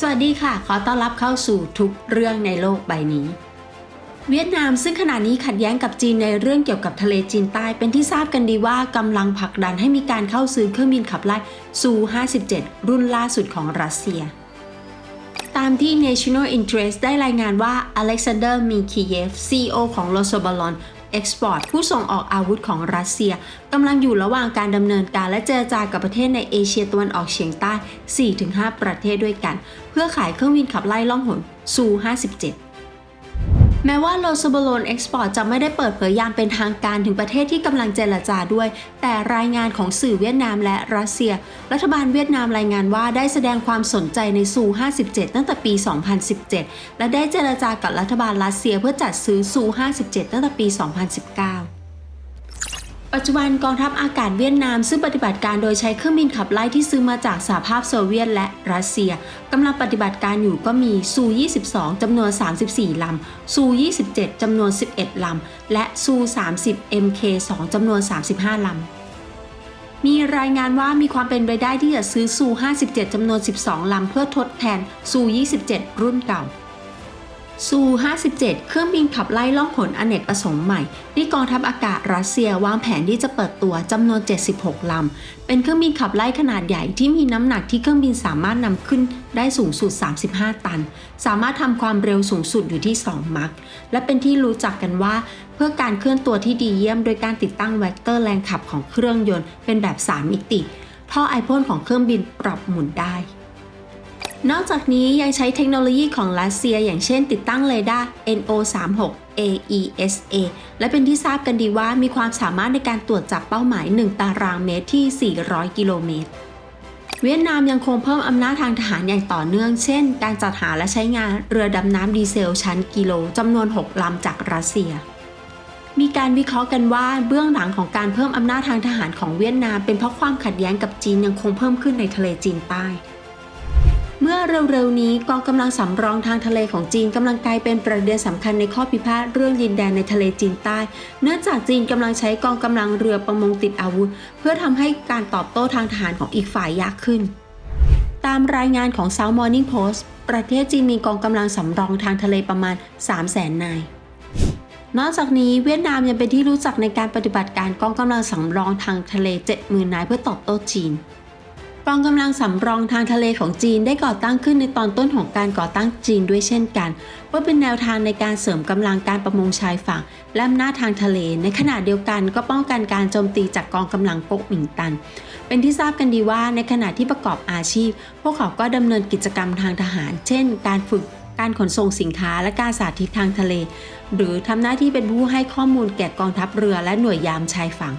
สวัสดีค่ะ ขอต้อนรับเข้าสู่ทุกเรื่องในโลกใบนี้ เวียดนามซึ่งขณะนี้ขัดแย้งกับจีนในเรื่องเกี่ยวกับทะเลจีนใต้เป็นที่ทราบกันดีว่ากำลังผลักดันให้มีการเข้าซื้อเครื่องบินขับไล่ซู57 รุ่นล่าสุดของรัสเซีย ตามที่ National Interest ได้รายงานว่าอเล็กซานเดอร์มีคีเยฟ CEO ของ r o เอ็กซ์พอร์ตผู้ส่งออกอาวุธของรัสเซียกำลังอยู่ระหว่างการดำเนินการและเจรจากับประเทศในเอเชียตะวันออกเฉียงใต้ 4-5 ประเทศด้วยกัน เพื่อขายเครื่องบินขับไล่ล่องหนซู 57 แม้ว่าโลซบโลนเอ็กซ์พอร์ตจะไม่ได้เปิดเผยอย่างเป็นทางการถึงประเทศที่กำลังเจรจาด้วย แต่รายงานของสื่อเวียดนามและรัสเซีย รัฐบาลเวียดนามรายงานว่าได้แสดงความสนใจในซู 57 ตั้งแต่ปี 2017 และได้เจรจากับรัฐบาลรัสเซียเพื่อจัดซื้อซู 57 ตั้งแต่ปี 2019 ปัจจุบันกองทัพอากาศเวียดนาม ซึ่งปฏิบัติการโดยใช้เครื่องบินขับไล่ที่ซื้อมาจากสหภาพโซเวียตและรัสเซียกำลังปฏิบัติการอยู่ก็มีซู22จำนวน 34ลำซู27จำนวน 11ลำและซู30 MK2 จำนวน 35ลำมีรายงานว่ามีความเป็นไปได้ที่จะซื้อซู57จำนวน 12 ลำเพื่อทดแทนซู27 รุ่นเก่า ซู 57 เครื่องบินขับไล่ล่องหนอเนกประสงค์ใหม่ ที่กองทัพอากาศรัสเซียวางแผนที่จะเปิดตัวจำนวน 76 ลำ เป็นเครื่องบินขับไล่ขนาดใหญ่ที่มีน้ำหนักที่เครื่องบินสามารถนำขึ้นได้สูงสุด 35 ตัน สามารถทำความเร็วสูงสุดอยู่ที่ 2 มัค และเป็นที่รู้จักกันว่า เพื่อการเคลื่อนตัวที่ดีเยี่ยม โดยการติดตั้งแวกเตอร์แรงขับของเครื่องยนต์เป็นแบบ 3 มิติ ท่อไอพ่นของเครื่องบินปรับหมุนได้ นอกจากนี้ยังใช้เทคโนโลยีของรัสเซีย อย่างเช่นติดตั้งเรดาร์ NO36 AESA และเป็นที่ทราบกันดีว่ามีความสามารถในการตรวจจับเป้าหมาย 1 ตารางเมตรที่ 400 กิโลเมตร เวียดนามยังคงเพิ่มอำนาจทางทหารอย่างต่อเนื่อง เช่น การจัดหาและใช้งานเรือดำน้ำดีเซลชั้นกิโลจำนวน 6 ลำจากรัสเซียมีการวิเคราะห์กันว่าเบื้องหลังของการเพิ่มอำนาจทางทหารของเวียดนามเป็นเพราะความขัดแย้งกับจีนยังคงเพิ่มขึ้นในทะเลจีนใต้ เมื่อเร็วๆนี้กองกำลังสำรองทางทะเลของจีนกำลังกลายเป็นประเด็นสำคัญในข้อพิพาทเรื่องดินแดนในทะเลจีนใต้ เนื่องจากจีนกำลังใช้กองกำลังเรือประมงติดอาวุธ เพื่อทำให้การตอบโต้ทางทหารของอีกฝ่ายยากขึ้น ตามรายงานของ South Morning Post ประเทศจีนมีกองกำลังสำรองทางทะเลประมาณ 300,000นายนอกจากนี้เวียดนามยังเป็นที่รู้จักในการปฏิบัติการกองกำลังสำรองทางทะเล 70,000 นายเพื่อตอบโต้จีน กองกำลังสำรองทางทะเลของจีนได้ก่อตั้งขึ้นในตอนต้นของการก่อตั้งจีนด้วยเช่นกันเพื่อเป็นแนวทางในการเสริมกำลังการประมงชายฝั่งและอำนาจทางทะเล ในขณะเดียวกันก็ป้องกันการโจมตีจากกองกำลังก๊กหมิงตัน เป็นที่ทราบกันดีว่าในขณะที่ประกอบอาชีพ พวกเขาก็ดำเนินกิจกรรมทางทหาร เช่น การฝึกการขนส่งสินค้าและการสาธิตทางทะเล หรือทำหน้าที่เป็นผู้ให้ข้อมูลแก่กองทัพเรือและหน่วยยามชายฝั่ง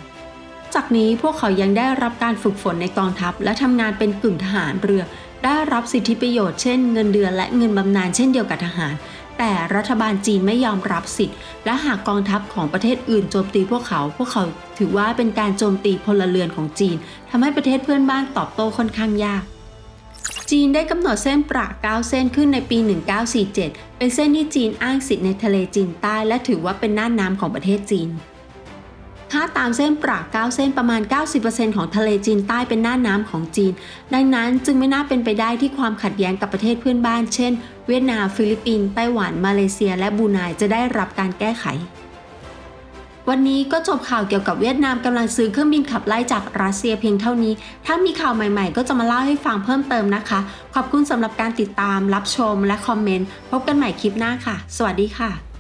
จากนี้พวกเขายังได้รับการฝึกฝนในกองทัพ และทำงานเป็นกึ่งทหารเรือ ได้รับสิทธิประโยชน์เช่นเงินเดือนและเงินบำนาญเช่นเดียวกับทหาร แต่รัฐบาลจีนไม่ยอมรับสิทธิ์ และหากกองทัพของประเทศอื่นโจมตีพวกเขา พวกเขาถือว่าเป็นการโจมตีพลเรือนของจีนทำให้ประเทศเพื่อนบ้านตอบโต้ค่อนข้างยากจีนได้กำหนดเส้นประ9เส้นขึ้นในปี 1947 เป็นเส้นที่จีนอ้างสิทธิ์ในทะเลจีนใต้ และถือว่าเป็นน่านน้ำของประเทศจีน ถ้าตามเส้นประ9เส้นประมาณ 90%ของทะเลจีนใต้เป็นหน่าน้ำของจีน ดังนั้นจึงไม่น่าเป็นไปได้ที่ความขัดแย้งกับประเทศเพื่อนบ้าน เช่น เวียดนาม ฟิลิปปินส์ไต้หวัน มาเลเซีย และบรูไนจะได้รับการแก้ไขวันนี้ก็จบข่าวเกี่ยวกับเวียดนามกำลังซื้อเครื่องบินขับไล่จากรัสเซียเพียงเท่านี้ ถ้ามีข่าวใหม่ๆ ก็จะมาเล่าให้ฟังเพิ่มเติมนะคะ ขอบคุณสำหรับการติดตามรับชมและคอมเมนต์ พบกันใหม่คลิปหน้าค่ะ สวัสดีค่ะ